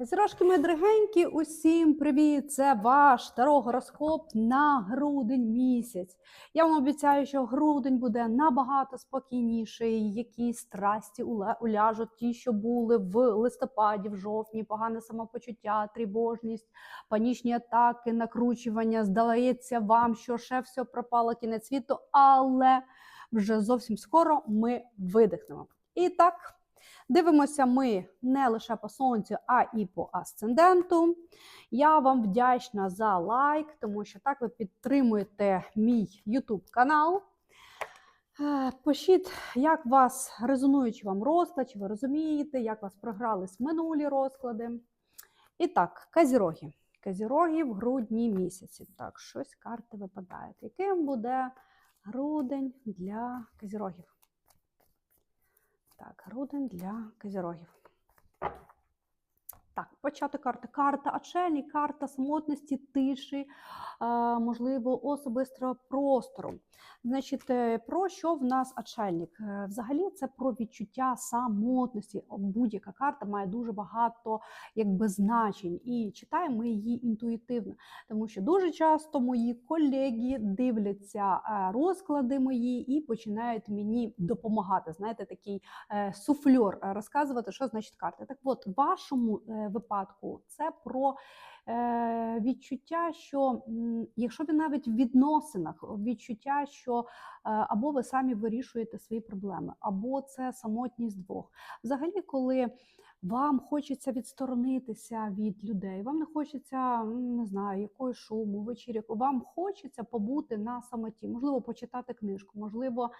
Козірожки, мої дорогенькі, усім привіт! Це ваш тарогороскоп на грудень місяць. Я вам обіцяю, що грудень буде набагато спокійніший, якісь страсті уляжуть ті, що були в листопаді, в жовтні, погане самопочуття, тривожність, панічні атаки, накручування. Здається вам, що ще все пропало кінець світу, але вже зовсім скоро ми видихнемо. І так. Дивимося ми не лише по сонцю, а і по асценденту. Я вам вдячна за лайк, тому що так ви підтримуєте мій YouTube канал. Е, Пишіть, як вас резонує, вам розклад, чи ви розумієте, як вас програлись минулі розклади. І так, казіроги. Казіроги в грудні місяці. Так, щось карти випадають. Яким буде грудень для казірогів? Так, грудень для козірогів. Так, початок карти. Карта очельник, карта самотності, тиші, е, можливо, особистого простору. Значить, е, про що в нас очельник? Е, Взагалі, це про відчуття самотності. Будь-яка карта має дуже багато якби, значень, і читаємо її інтуїтивно. Тому що дуже часто мої колеги дивляться розклади мої і починають мені допомагати. Знаєте, такий суфльор розказувати, що значить карта. Так от, вашому е, випадку це про е, відчуття, що якщо ви навіть в відносинах, відчуття, що е, або ви самі вирішуєте свої проблеми, або це самотність двох. Взагалі, коли вам хочеться відсторонитися від людей, вам не хочеться, не знаю, якої шуму, вечірок, вам хочеться побути на самоті, можливо, почитати книжку, можливо,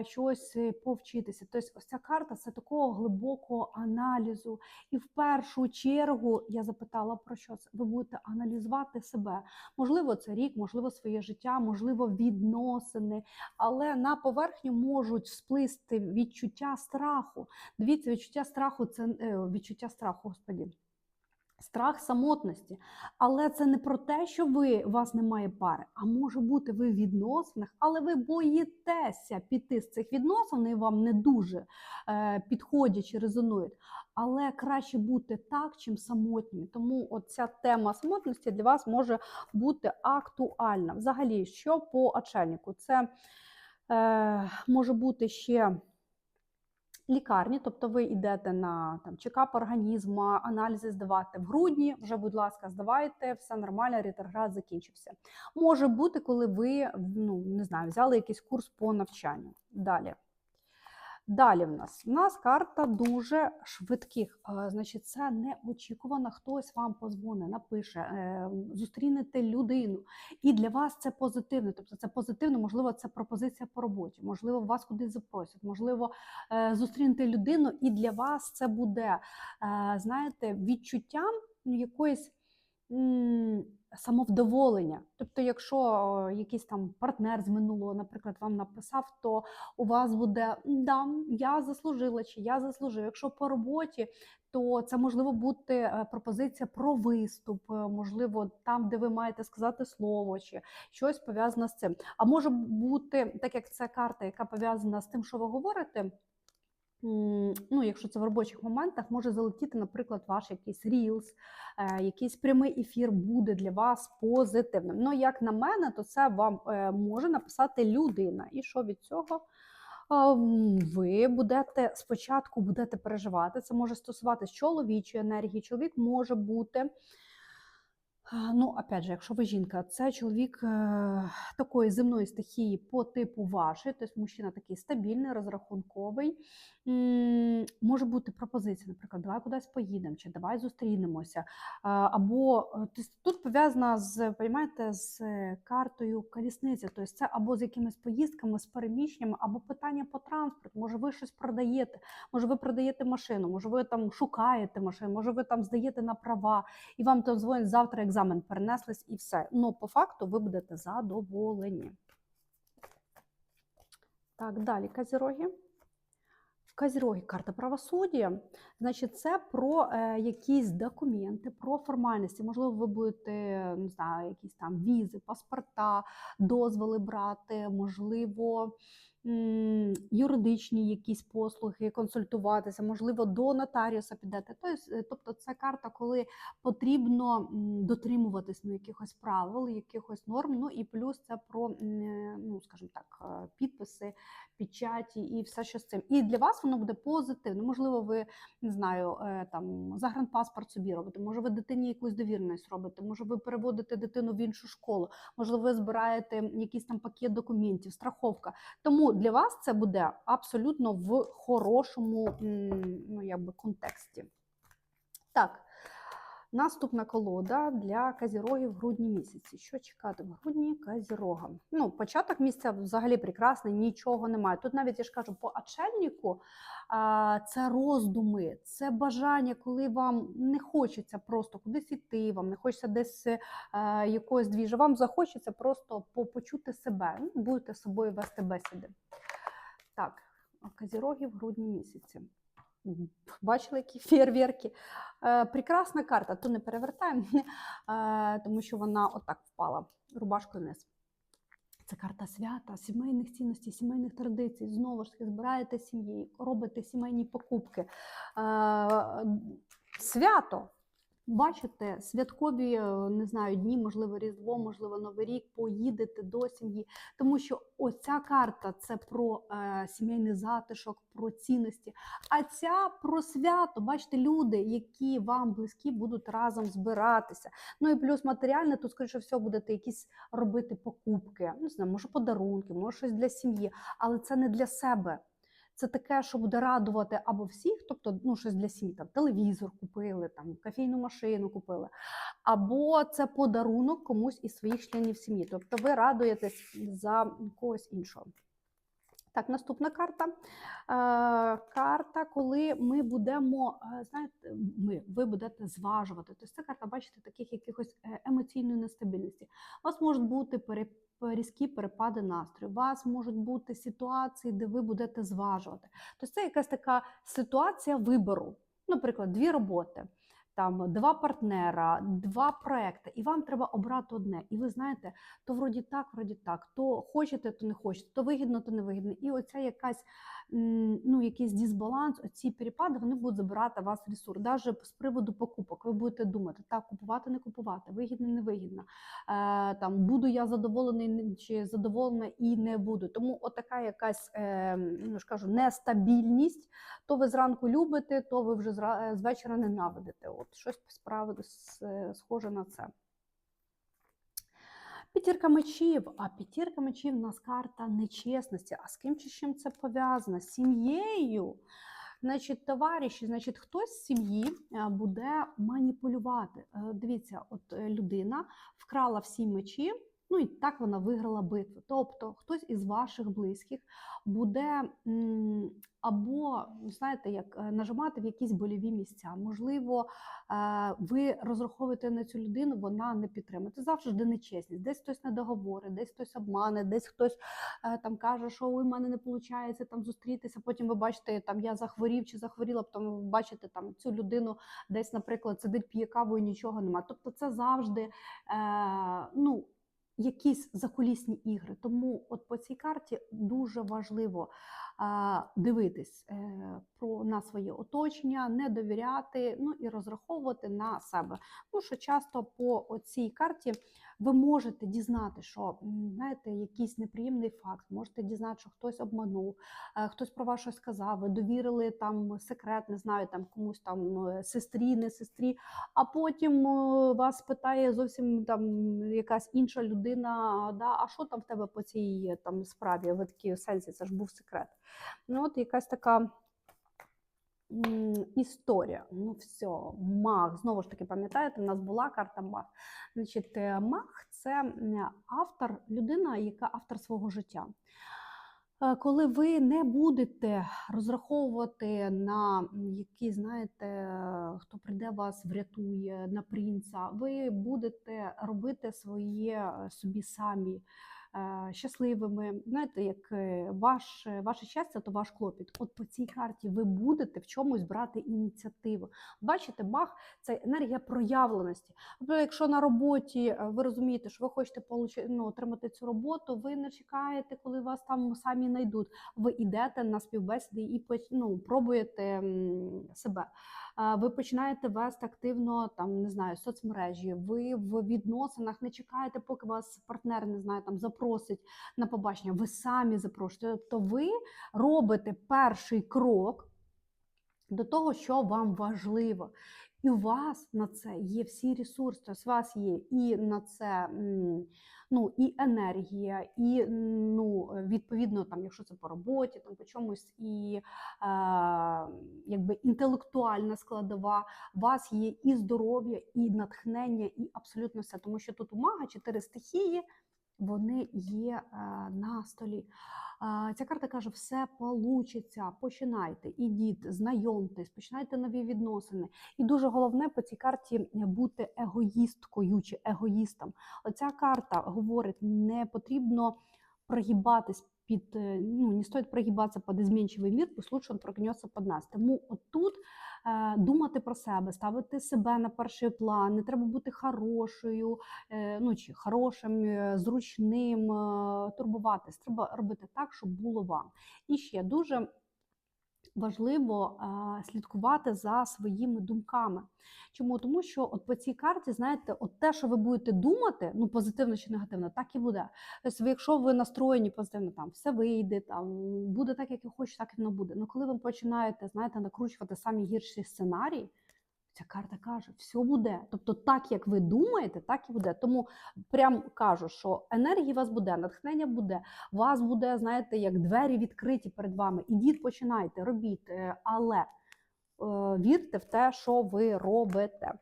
е, щось е, повчитися. Тобто, ось ця карта це такого глибокого аналізу. І в першу чергу я запитала про що це. Ви будете аналізувати себе. Можливо, це рік, можливо, своє життя, можливо, відносини, але на поверхню можуть всплисти відчуття страху. Дивіться, відчуття страху це е, відчуття страху, господі. Страх самотності, але це не про те, що ви у вас немає пари, а може бути ви в відносинах, але ви боїтеся піти з цих відносин, вони вам не дуже е, підходять чи резонують. Але краще бути так, чим самотніми. Тому оця тема самотності для вас може бути актуальна. Взагалі, що по очельнику? Це е, може бути ще лікарні, тобто ви йдете на там, чекап організму, аналізи здавати в грудні, вже, будь ласка, здавайте, все нормально, ретроград закінчився. Може бути, коли ви ну, не знаю, взяли якийсь курс по навчанню. Далі. Далі в нас. У нас карта дуже швидких. Значить, це неочікувано. Хтось вам позвонить, напише, е, зустрінете людину. І для вас це позитивно. Тобто це позитивно, можливо, це пропозиція по роботі, можливо, вас кудись запросять, можливо, е, зустрінете людину, і для вас це буде, е, знаєте, відчуттям якоїсь. Самовдоволення. Тобто, якщо якийсь там партнер з минулого, наприклад, вам написав, то у вас буде да, я заслужила чи я заслужив. Якщо по роботі, то це можливо бути е, пропозиція про виступ, е, можливо, там, де ви маєте сказати слово, чи щось пов'язане з цим. А може бути, так як це карта, яка пов'язана з тим, що ви говорите. Ну, якщо це в робочих моментах, може залетіти, наприклад, ваш якийсь рілс, е, якийсь прямий ефір буде для вас позитивним. Ну, як на мене, то це вам е, може написати людина. І що від цього? Ви будете спочатку будете переживати. Це може стосуватися чоловічої енергії. Чоловік може бути. Ну, опять же, якщо ви жінка, це чоловік е, такої земної стихії по типу вашої, тобто мужчина такий стабільний, розрахунковий. Може бути пропозиція, наприклад, давай кудись поїдемо, чи давай зустрінемося. Або е, тут пов'язана з, розумієте, з картою колісниця. Тобто це або з якимись поїздками, з переміщеннями, або питання по транспорту. Може, ви щось продаєте, може, ви продаєте машину, може, ви там шукаєте машину, може, ви там здаєте на права, і вам там дзвонять завтра екзамен перенеслись і все. Ну, по факту ви будете задоволені. Так, далі казіроги. В Козірогі карта правосуддя, значить, це про е, якісь документи, про формальності. Можливо, ви будете не знаю, якісь там візи, паспорта, дозволи брати, можливо, юридичні якісь послуги, консультуватися, можливо, до нотаріуса підете. Е, Тобто, це карта, коли потрібно дотримуватись ну, якихось правил, якихось норм. Ну і плюс це про е, ну, скажімо так, е, підписи, печаті і все, що з цим. І для вас воно буде позитивно. Можливо, ви не знаю, там загранпаспорт собі робите, може, ви дитині якусь довірність робите, може, ви переводите дитину в іншу школу, можливо, ви збираєте якийсь там пакет документів, страховка. Тому для вас це буде абсолютно в хорошому ну, якби, контексті. Так. Наступна колода для казірогів в грудні місяці. Що чекати в грудні казірогам? Ну, початок місяця взагалі прекрасний, нічого немає. Тут навіть я ж кажу, по очельнику це роздуми, це бажання, коли вам не хочеться просто кудись іти, вам не хочеться десь е, якогось двіжа, вам захочеться просто по- почути себе. Ну, будете з собою вести бесіди. Так, казіроги в грудні місяці. Бачили, які фєрверки. Е, прекрасна карта, то не перевертаємо, е, тому що вона отак впала рубашкою вниз. Це карта свята, сімейних цінностей, сімейних традицій. Знову ж таки, збираєте сім'ї, робите сімейні покупки. Е, свято. Бачите, святкові, е, не знаю, дні, можливо, Різдво, можливо, Новий рік, поїдете до сім'ї. Тому що ось ця карта це про е, сімейний затишок, про цінності. А ця про свято, бачите, люди, які вам близькі, будуть разом збиратися. Ну і плюс матеріальне, тут, скоріше всього, будете якісь робити покупки. Не знаю, може подарунки, може щось для сім'ї, але це не для себе. Це таке, що буде радувати або всіх, тобто ну, щось для сім'ї, там телевізор купили, там кофейну машину купили, або це подарунок комусь із своїх членів сім'ї. Тобто ви радуєтесь за когось іншого. Так, наступна карта. Е, карта, коли ми будемо, е, знаєте, ми, ви будете зважувати. Тобто це карта, бачите, таких якихось е, емоційної нестабільності. У вас можуть бути пере, різкі перепади настрою, у вас можуть бути ситуації, де ви будете зважувати. Тобто це якась така ситуація вибору. Наприклад, дві роботи. Там два партнера, два проекти, і вам треба обрати одне. І ви знаєте, то вроді так, вроді так, то хочете, то не хочете, то вигідно, то не вигідно. І оця якась ну, якийсь дисбаланс, оці перепади, вони будуть забирати вас ресурс. Навіть з приводу покупок, ви будете думати, так, купувати, не купувати, вигідно, не вигідно. Е, там, буду я задоволений чи задоволена і не буду. Тому отака якась, е, ну, ж кажу, нестабільність, то ви зранку любите, то ви вже зра- з вечора ненавидите. От щось справи схоже на це. П'ятірка мечів. А п'ятірка мечів у нас карта нечесності. А з ким чи чим це пов'язано? З сім'єю. Значить, товариші, значить, хтось з сім'ї е, буде маніпулювати. Е, Дивіться, от е, людина вкрала всі мечі, ну і так вона виграла битву. Тобто, хтось із ваших близьких буде або, знаєте, як е, нажимати в якісь больові місця. Можливо, е, ви розраховуєте на цю людину, вона не підтримує. Це завжди нечесність. Десь хтось не договорить, десь хтось обмане, десь хтось е, там каже, що у мене не виходить там зустрітися. Потім ви бачите, там я захворів чи захворіла, потім ви бачите там цю людину десь, наприклад, сидить п'є каву і нічого немає. Тобто, це завжди ну. Якісь закулісні ігри, тому от по цій карті дуже важливо дивитись е, про на своє оточення, не довіряти, ну і розраховувати на себе. Ну що часто по цій карті ви можете дізнати, що знаєте, якийсь неприємний факт, можете дізнати, що хтось обманув, е, хтось про вас щось сказав, ви довірили там секрет, не знаю, там комусь там е, сестрі, не сестрі, а потім вас питає зовсім там якась інша людина, да, а що там в тебе по цій там справі? Ви такі в сенсі, це ж був секрет. Ну, от якась така історія. Ну, все, маг. Знову ж таки, пам'ятаєте, в нас була карта маг. Значить, е, маг це автор, людина, яка автор свого життя. Е, Коли ви не будете розраховувати на який, знаєте, хто прийде вас врятує, на принца, ви будете робити своє е, собі самі. Е, щасливими. Знаєте, як е, ваш, ваше щастя, то ваш клопіт. От по цій карті ви будете в чомусь брати ініціативу. Бачите, Бах це енергія проявленості. Тобто, якщо на роботі е, ви розумієте, що ви хочете ну, отримати цю роботу, ви не чекаєте, коли вас там самі знайдуть. Ви йдете на співбесіди і ну, пробуєте себе. Ви починаєте вести активно там, не знаю, соцмережі. Ви в відносинах не чекаєте, поки вас партнер не знаю, там запросить на побачення. Ви самі запрошуєте. Тобто ви робите перший крок до того, що вам важливо. І у вас на це є всі ресурси. Тобто у вас є і на це ну, і енергія, і ну, відповідно, там, якщо це по роботі, там по чомусь, і е, якби інтелектуальна складова, у вас є і здоров'я, і натхнення, і абсолютно все. Тому що тут у мага чотири стихії, вони є е, на столі. Ця карта каже: все получиться. Починайте, ідіть, знайомтесь, починайте нові відносини. І дуже головне по цій карті бути егоїсткою чи егоїстом. Оця карта говорить, не потрібно прогибатись під, е, ну, не стоит прогибатися під изменчивий мір, пусть лучше він прогнеться під нас. Тому отут е, думати про себе, ставити себе на перший план, не треба бути хорошою, е, ну чи хорошим, е, зручним, е, турбуватись. Треба робити так, щоб було вам. І ще дуже важливо е, слідкувати за своїми думками. Чому? Тому що от по цій карті, знаєте, от те, що ви будете думати, ну позитивно чи негативно, так і буде. Тобто, якщо ви настроєні позитивно, там все вийде, там буде так, як ви хочете, так і воно буде. Ну коли ви починаєте, знаєте, накручувати самі гірші сценарії. Ця карта каже, все буде. Тобто, так як ви думаєте, так і буде. Тому прям кажу, що енергії у вас буде, натхнення буде, вас буде, знаєте, як двері відкриті перед вами. Ідіть, починайте, робіть, е, але е, вірте в те, що ви робите.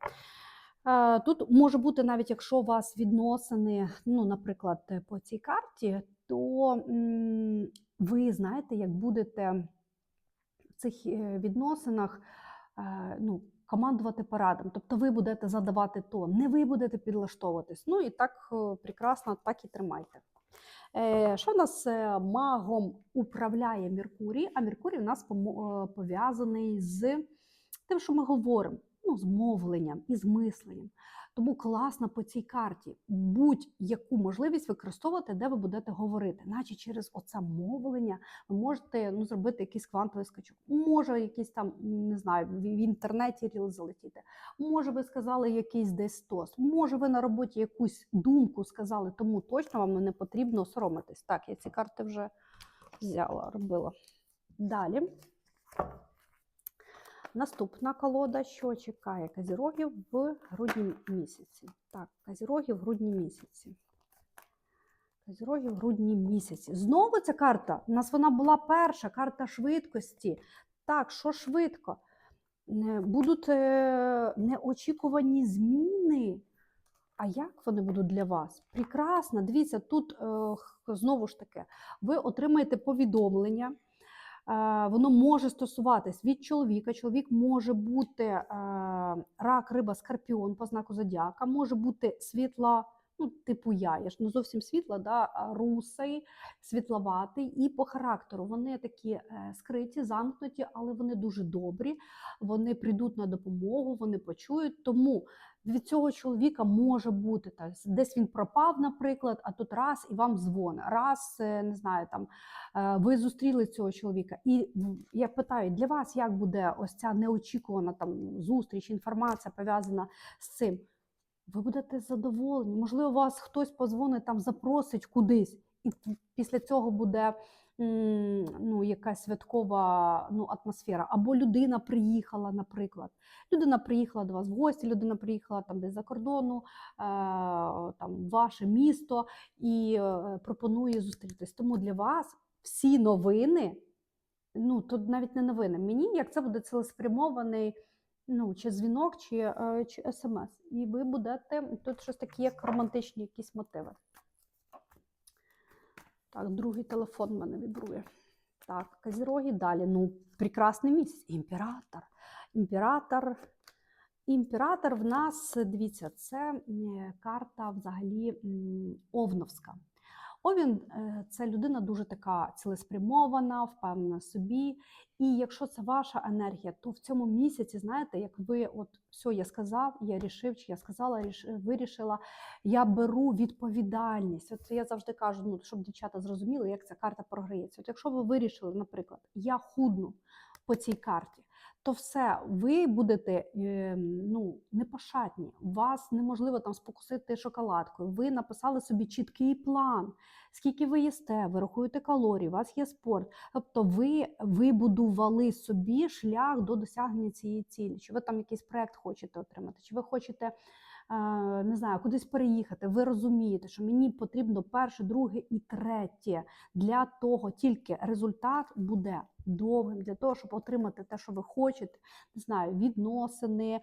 Е, Тут може бути, навіть якщо у вас відносини, ну, наприклад, по цій карті, то ви знаєте, як будете в цих відносинах ну, командувати парадом. Тобто ви будете задавати тон, не ви будете підлаштовуватись. Ну і так е, прекрасно, так і тримайте. Е, Що нас е, магом управляє Меркурій? А Меркурій у нас пов'язаний з тим, що ми говоримо, ну, з мовленням і з мисленням. Тому класно по цій карті будь-яку можливість використовувати, де ви будете говорити, наче через оце мовлення ви можете ну, зробити якийсь квантовий скачок. Може, якийсь там не знаю, в інтернеті ріл залетіти. Може, ви сказали якийсь десь тост. Може, ви на роботі якусь думку сказали, тому точно вам не потрібно соромитись. Так, я ці карти вже взяла, робила. Далі. Наступна колода, що чекає казірогів в грудні місяці. Так, казіроги в грудні місяці. Казіроги в грудні місяці. Знову ця карта. У нас вона була перша, карта швидкості. Так, що швидко? Е, Будуть е, неочікувані зміни. А як вони будуть для вас? Прекрасно. Дивіться, тут е, знову ж таки, ви отримаєте повідомлення. Е, Воно може стосуватись від чоловіка. Чоловік може бути е, рак, риба, скорпіон по знаку зодіака, може бути світла, ну, типу я, я ж не зовсім світла, да, русий, світловатий, і по характеру. Вони такі е, скриті, замкнуті, але вони дуже добрі. Вони прийдуть на допомогу, вони почують. Тому від цього чоловіка може бути так, десь він пропав, наприклад, а тут раз і вам дзвонить. Раз е, не знаю, там е, ви зустріли цього чоловіка. І я питаю, для вас як буде ось ця неочікувана там зустріч, інформація пов'язана з цим? Ви будете задоволені. Можливо, вас хтось позвонить там, запросить кудись, і після цього буде ну, якась святкова ну, атмосфера. Або людина приїхала, наприклад. Людина приїхала до вас в гості, людина приїхала там десь за кордону, е, там ваше місто і е, пропонує зустрітись. Тому для вас всі новини, ну тут навіть не новини. Мені як це буде цілеспрямований. Ну, чи дзвінок, чи, е, чи смс. І ви будете тут щось таке, як романтичні якісь мотиви. Так, другий телефон в мене вібрує. Так, Казіроги далі. Ну, прекрасний місяць. Імператор. Імператор. Імператор в нас, дивіться, це карта взагалі Овновська. Овін це людина дуже така цілеспрямована, впевнена собі. І якщо це ваша енергія, то в цьому місяці, знаєте, як ви от все, я сказав, я рішив, чи я сказала, ріш- вирішила, я беру відповідальність. От я завжди кажу, ну щоб дівчата зрозуміли, як ця карта програється. От якщо ви вирішили, наприклад, я худну по цій карті, то все, ви будете е, ну, непошатні. Вас неможливо там спокусити шоколадкою. Ви написали собі чіткий план, скільки ви їсте, ви рахуєте калорії, у вас є спорт. Тобто ви вибудували собі шлях до досягнення цієї цілі. Чи ви там якийсь проект хочете отримати, чи ви хочете. Не знаю, кудись переїхати. Ви розумієте, що мені потрібно перше, друге і третє. Для того тільки результат буде довгим для того, щоб отримати те, що ви хочете. Не знаю, відносини, е,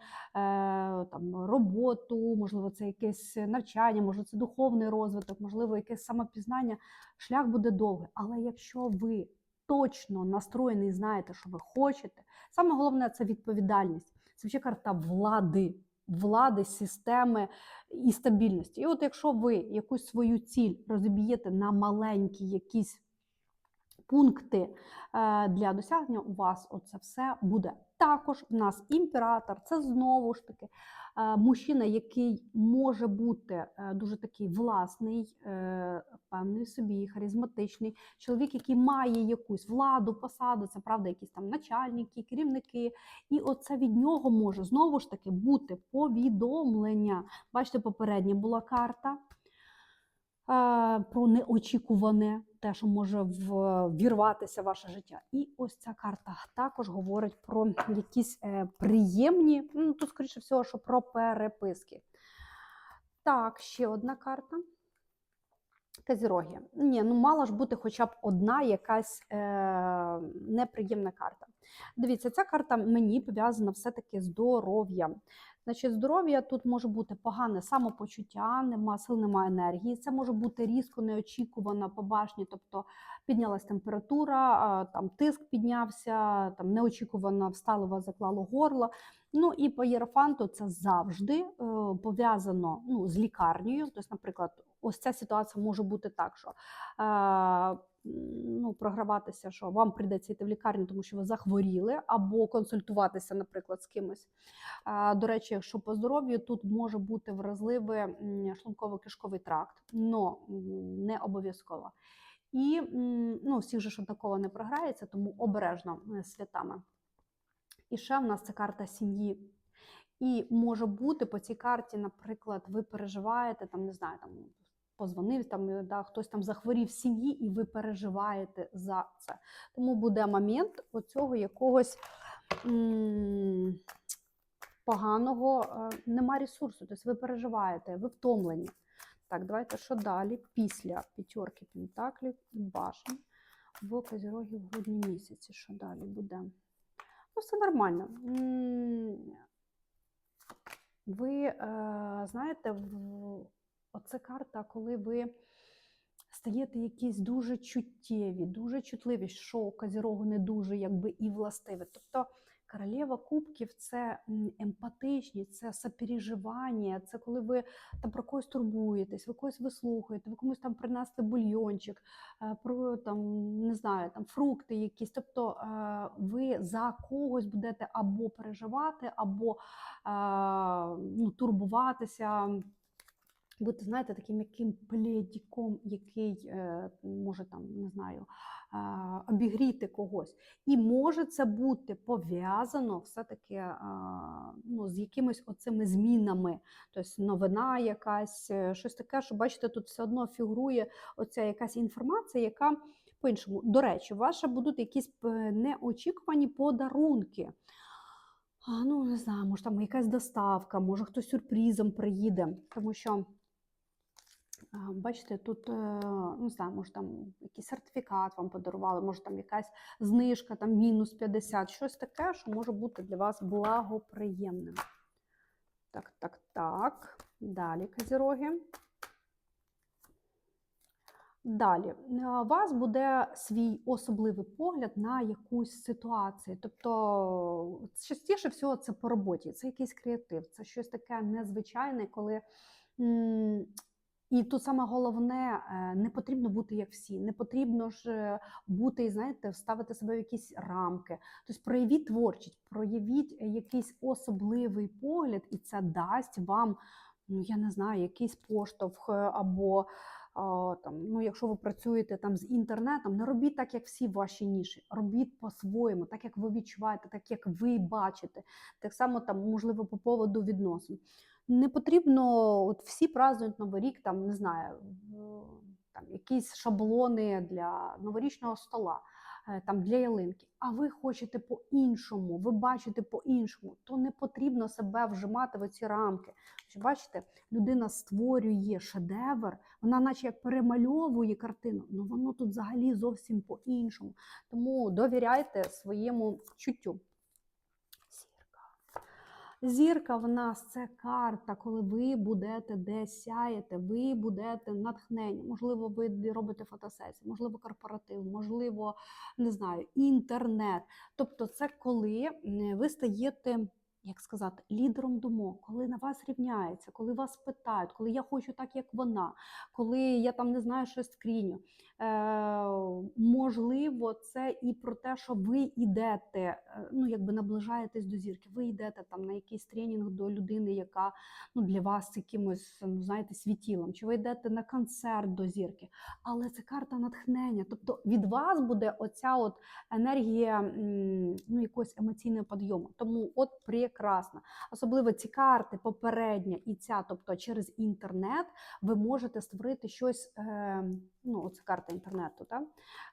там роботу, можливо, це якесь навчання, можливо, це духовний розвиток, можливо, якесь самопізнання. Шлях буде довгий. Але якщо ви точно настроєний, знаєте, що ви хочете, саме головне це відповідальність. Це ще карта влади, влади, системи і стабільності. І от якщо ви якусь свою ціль розіб'єте на маленькі якісь пункти е, для досягнення, у вас оце все буде. Також в нас імператор, це знову ж таки е, мужчина, який може бути е, дуже такий власний, певний собі, харизматичний, чоловік, який має якусь владу, посаду, це правда, якісь там начальники, керівники. І оце від нього може знову ж таки бути повідомлення. Бачите, попередня була карта про неочікуване, те, що може ввірватися в ваше життя. І ось ця карта також говорить про якісь е, приємні, ну тут, скоріше всього, що про переписки. Так, ще одна карта. Казіроги. Ні, ну мала ж бути хоча б одна якась е, неприємна карта. Дивіться, ця карта мені пов'язана все-таки здоров'ям. Значить, здоров'я тут може бути погане самопочуття, нема сил, нема енергії. Це може бути різко неочікувано по башні, тобто піднялась температура, там тиск піднявся, там неочікувано встало, вас заклало горло. Ну і по єрофанту це завжди е, пов'язано ну, з лікарнею. Тобто, наприклад, ось ця ситуація може бути так, що е, ну, програватися, що вам прийдеться йти в лікарню, тому що ви захворіли, або консультуватися, наприклад, з кимось. Е, До речі, якщо по здоров'ю, тут може бути вразливий шлунково-кишковий тракт, але не обов'язково. І ну, всіх же ж такого не програється, тому обережно е, святами. І ще в нас це карта сім'ї. І може бути по цій карті, наприклад, ви переживаєте, там, не знаю, там позвонив, там, е, да, хтось там захворів в сім'ї, і ви переживаєте за це. Тому буде момент оцього якогось м, поганого, е, нема ресурсу, тобто ви переживаєте, ви втомлені. Так, давайте що далі? Після п'ятерки пентаклів і башен в Козірогі в грудні місяці. Що далі буде? Ну, все нормально. Ви е, знаєте, в- оце карта, коли ви стаєте якісь дуже чуттєві, дуже чутливі, що Козірогу не дуже якби і властиве. Тобто королева кубків це емпатичність, це сопереживання, це коли ви там про когось турбуєтесь, ви когось вислухаєте, ви комусь там принесли бульйончик, е, про там не знаю, там фрукти якісь. Тобто е, ви за когось будете або переживати, або е, ну, турбуватися. Бути, знаєте, таким м'яким плєдіком, який е, може там, не знаю, обігріти когось. І може це бути пов'язано все-таки е, ну, з якимись оцими змінами. Тобто новина якась, е, щось таке, що бачите, тут все одно фігурує оця якась інформація, яка по-іншому. До речі, ще будуть якісь неочікувані подарунки. Ну, не знаю, може там якась доставка, може хтось сюрпризом приїде, тому що. Бачите, тут е, не знаю, може там якийсь сертифікат вам подарували, може там якась знижка, там мінус 50, щось таке, що може бути для вас благоприємним. Так, так, так. Далі козіроги. Далі, Е, у вас буде свій особливий погляд на якусь ситуацію. Тобто, частіше всього, це по роботі, це якийсь креатив, це щось таке незвичайне, коли І тут саме головне, е, не потрібно бути як всі, не потрібно ж е, бути, знаєте, вставити себе в якісь рамки. Тобто проявіть творчість, проявіть е, якийсь особливий погляд, і це дасть вам, ну я не знаю, якийсь поштовх або. Там, ну, якщо ви працюєте там з інтернетом, не робіть так, як всі ваші ніші. Робіть по-своєму, так як ви відчуваєте, так як ви бачите. Так само там, можливо, по поводу відносин. Не потрібно, от всі празднують Новий рік, там не знаю, там якісь шаблони для новорічного стола, е, там для ялинки. А ви хочете по-іншому, ви бачите по-іншому, то не потрібно себе вжимати в ці рамки. Бачите, людина створює шедевр, вона, наче як перемальовує картину, але воно тут взагалі зовсім по-іншому. Тому довіряйте своєму чуттю. Зірка. В нас це карта, коли ви будете десь сяєте, ви будете натхнені. Можливо, ви робите фотосесію, можливо, корпоратив, можливо, не знаю, інтернет. Тобто, це коли ви стаєте. Як сказати, лідером думок, коли на вас рівняється, коли вас питають, коли я хочу так, як вона, коли я там не знаю щось скріню. Е, можливо, це і про те, що ви йдете, е, ну якби наближаєтесь до зірки. Ви йдете там на якийсь тренінг до людини, яка ну для вас якимось ну знаєте світілом, чи ви йдете на концерт до зірки. Але це карта натхнення. Тобто від вас буде оця от енергія ну якогось емоційного підйому. Тому от прекрасно. Особливо ці карти, попередня і ця, тобто через інтернет, ви можете створити щось. Е, ну, оце карта інтернету, так?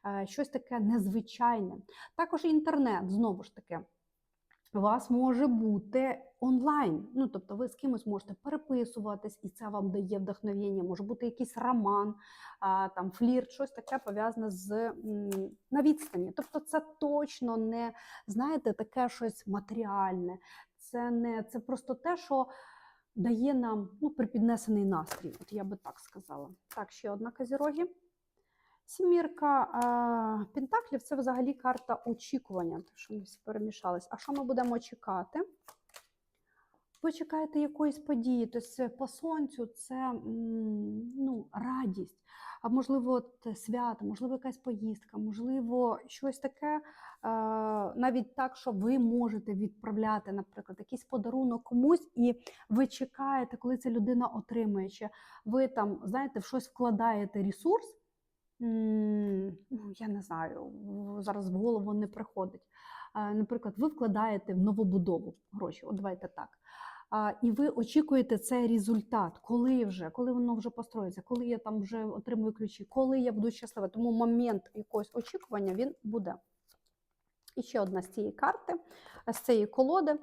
Е, щось таке незвичайне. Також інтернет, знову ж таки. У вас може бути онлайн, ну тобто ви з кимось можете переписуватись, і це вам дає вдохновення. Може бути якийсь роман, там флірт, щось таке пов'язане з на відстані. Тобто, це точно не знаєте таке щось матеріальне. Це не це просто те, що дає нам ну, припіднесений настрій. От я би так сказала. Так, ще одна казірогі. Сімірка Пентаклів це взагалі карта очікування, тому що ми всі перемішались. А що ми будемо чекати? Ви чекаєте якоїсь події, тобто по сонцю це ну, радість, а можливо, свято, можливо, якась поїздка, можливо, щось таке, навіть так, що ви можете відправляти, наприклад, якийсь подарунок комусь, і ви чекаєте, коли ця людина отримує. Чи ви там, знаєте, в щось вкладаєте ресурс. Ну, я не знаю, зараз в голову не приходить. Наприклад, ви вкладаєте в новобудову гроші, от давайте так. І ви очікуєте цей результат, коли вже, коли воно вже построїться, коли я там вже отримую ключі, коли я буду щаслива. Тому момент якогось очікування він буде. І ще одна з цієї карти, е, з цієї колоди.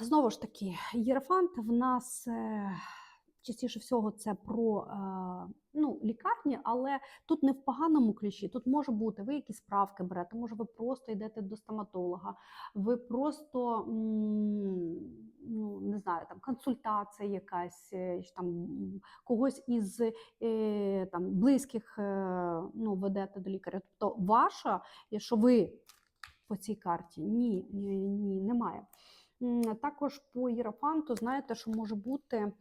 Знову ж таки, єрофант в нас е, частіше всього це про е, ну, лікарні, але тут не в поганому ключі. Тут може бути, ви якісь справки берете, може, ви просто йдете до стоматолога, ви просто ну, не знаю, там консультація якась, е, там когось із е, там, близьких е, ну, ведете до лікаря. Тобто ваша, що ви по цій карті, ні, ні, ні немає. Також по Єрофанту, знаєте, що може бути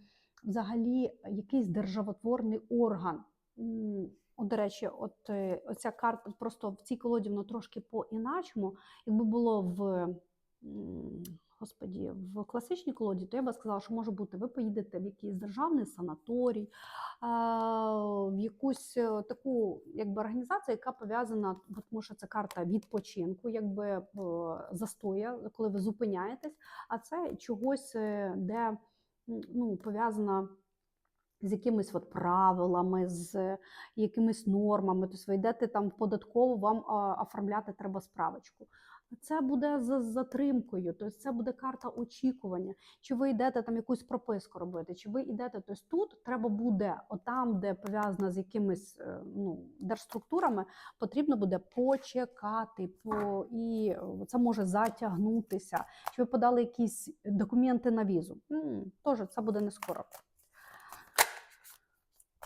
взагалі якийсь державотворний орган. От, до речі, от е, оця карта просто в цій колоді воно трошки по-іначому. Якби було в, господі, в класичній колоді, то я би сказала, що може бути, ви поїдете в якийсь державний санаторій, в якусь е, таку якби, організацію, яка пов'язана, тому що це карта відпочинку, якби е, застоя, коли ви зупиняєтесь, а це чогось, де ну, пов'язана з якимись от правилами, з якимись нормами. Тобто ви йдете там в податкову, вам оформляти треба справочку. Це буде з затримкою, тобто це буде карта очікування. Чи ви йдете там якусь прописку робити, чи ви йдете, тобто тут треба буде, отам, де пов'язано з якимись е, ну, держструктурами, потрібно буде почекати, по, і е, це може затягнутися. Чи ви подали якісь документи на візу? М, Теж це буде не скоро.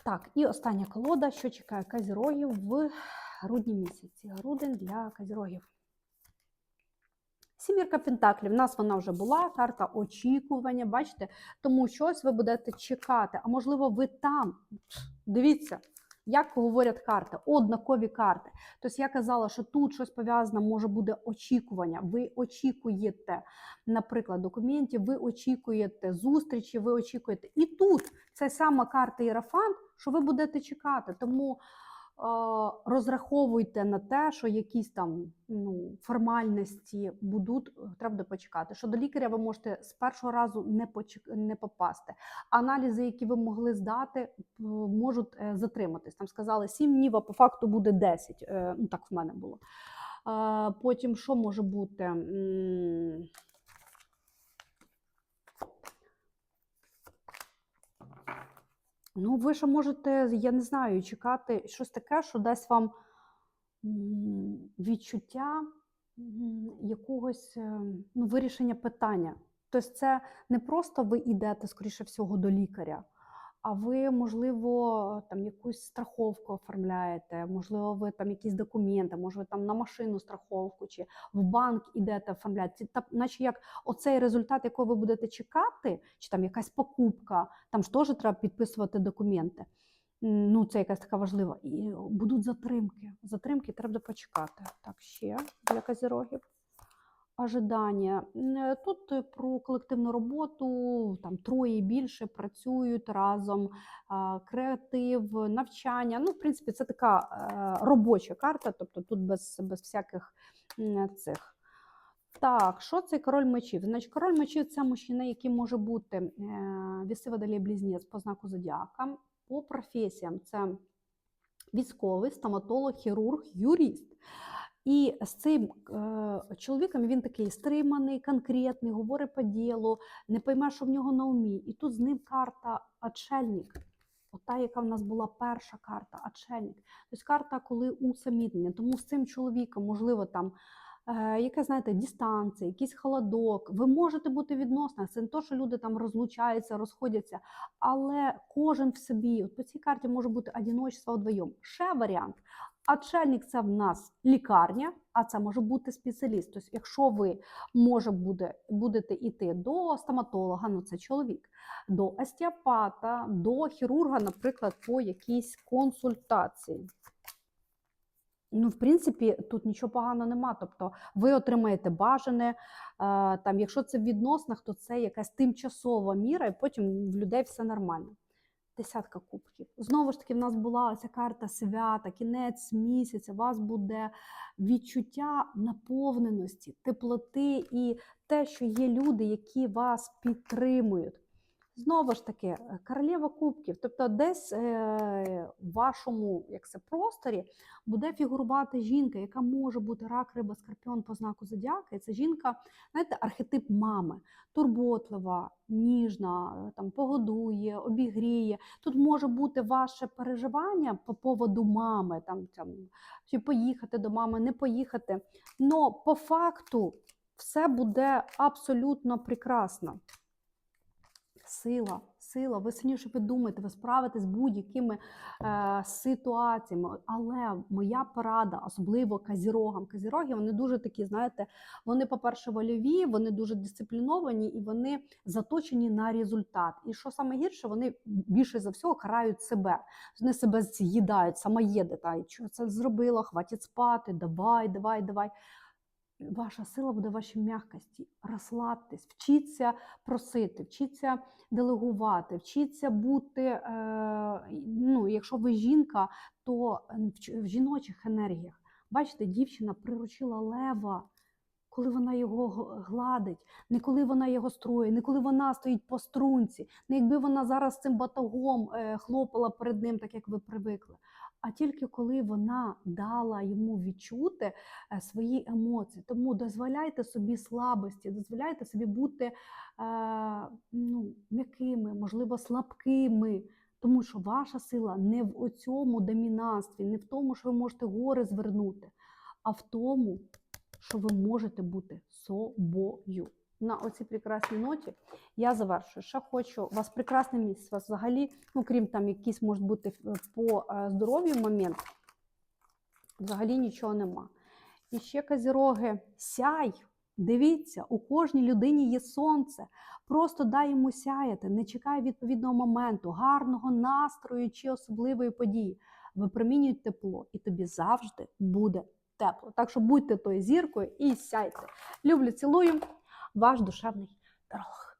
Так, і остання колода, що чекає казірогів в грудні місяці. Грудень для казірогів. Сімірка Пентаклів, в нас вона вже була, карта очікування, бачите? Тому щось ви будете чекати, а можливо, ви там. Дивіться, як говорять карти, однакові карти. Тобто я казала, що тут щось пов'язане може бути очікування. Ви очікуєте, наприклад, документів, ви очікуєте зустрічі, ви очікуєте. І тут це сама карта Єрафант, що ви будете чекати. Тому розраховуйте на те, що якісь там ну, формальності будуть, е, треба буде почекати. Що до лікаря ви можете з першого разу не, почек... не попасти. Аналізи, які ви могли здати, е, можуть е, затриматись. Там сказали 7 днів, а по факту буде 10. Е, Ну, так в мене було. Е, Потім що може бути? Ну, ви ще можете, я не знаю, чекати щось таке, що дасть вам відчуття якогось е, ну, вирішення питання. Тобто, це не просто ви йдете, скоріше всього, до лікаря, а ви, можливо, там якусь страховку оформляєте, можливо, ви там якісь документи, може, ви там на машину страховку чи в банк ідете оформляти. Та- наче як оцей результат, якого ви будете чекати, чи там якась покупка, там ж теж треба підписувати документи. Ну, це якась така важлива. І будуть затримки. Затримки треба почекати. Так, ще для козірогів. Ожидання. Е, Тут е, про колективну роботу, там троє більше працюють разом, креатив, навчання. Ну, в принципі, це така е, робоча карта, тобто тут без, без всяких цих. Так, що це король мечів? Значить, король мечів це мужчина, який може бути е, віси водолій близнець по знаку зодіака. По професіям це військовий, стоматолог, хірург, юрист. І з цим е, чоловіком він такий стриманий, конкретний, говорить по ділу, не пойме, що в нього на умі. І тут з ним карта отшельник. Ота, яка в нас була перша карта, отшельник. Тобто карта, коли усамітнення. Тому з цим чоловіком, можливо, там е, яка, знаєте, дистанція, якийсь холодок. Ви можете бути відносно. Це не то, що люди там розлучаються, розходяться, але кожен в собі. От по цій карті може бути одиночество вдвоєм. Ще варіант. Отшельник це в нас лікарня, а це може бути спеціаліст. Тобто, якщо ви може буде, будете йти до стоматолога, ну це чоловік, до остеопата, до хірурга, наприклад, по якійсь консультації. Ну, в принципі, тут нічого поганого нема. Тобто ви отримаєте бажане. е, Там, якщо це в відносинах, то це якась тимчасова міра, і потім в людей все нормально. Десятка кубків. Знову ж таки, в нас була ця карта свята, кінець місяця. У вас буде відчуття наповненості, теплоти і те, що є люди, які вас підтримують. Знову ж таки, е, королева кубків, тобто десь е, в вашому як це, просторі буде фігурувати жінка, яка може бути рак, риба, скорпіон по знаку зодіака. І це жінка, знаєте, архетип мами, турботлива, ніжна, е, там погодує, обігріє. Тут може бути ваше переживання по поводу мами, там, там чи поїхати до мами, не поїхати. Но по факту все буде абсолютно прекрасно. Сила, сила, ви сильніше ви думаєте, ви справитесь з будь-якими е, ситуаціями. Але моя порада, особливо казірогам. Казіроги, вони дуже такі, знаєте, вони, по-перше, вольові, вони дуже дисципліновані і вони заточені на результат. І що саме гірше, вони більше за всього карають себе. Вони себе з'їдають, самоєди. Та, що це зробила, хватить спати, давай, давай, давай. Ваша сила буде в вашій м'якості. Розслабтесь, вчіться просити, вчіться делегувати, вчіться бути. Е, ну, якщо ви жінка, то в жіночих енергіях. Бачите, дівчина приручила лева, коли вона його гладить, не коли вона його строїть, не коли вона стоїть по струнці, не якби вона зараз цим батогом е, хлопала перед ним, так як ви привикли. А тільки коли вона дала йому відчути е, свої емоції. Тому дозволяйте собі слабості, дозволяйте собі бути е, ну, м'якими, можливо, слабкими. Тому що ваша сила не в цьому домінанстві, не в тому, що ви можете гори звернути, а в тому, що ви можете бути собою. На оцій прекрасній ноті я завершую. Ще хочу, у вас прекрасне місце, вас взагалі, ну крім там якісь можуть бути е, по е, здоров'ю момент, взагалі нічого нема. І ще козіроги, сяй, Дивіться, у кожній людині є сонце. Просто дай йому сяяти, не чекай відповідного моменту, гарного настрою чи особливої події. Випромінюй тепло, і тобі завжди буде тепло. Так що будьте тою зіркою і сяйте. Люблю, цілую, ваш душевний дорог.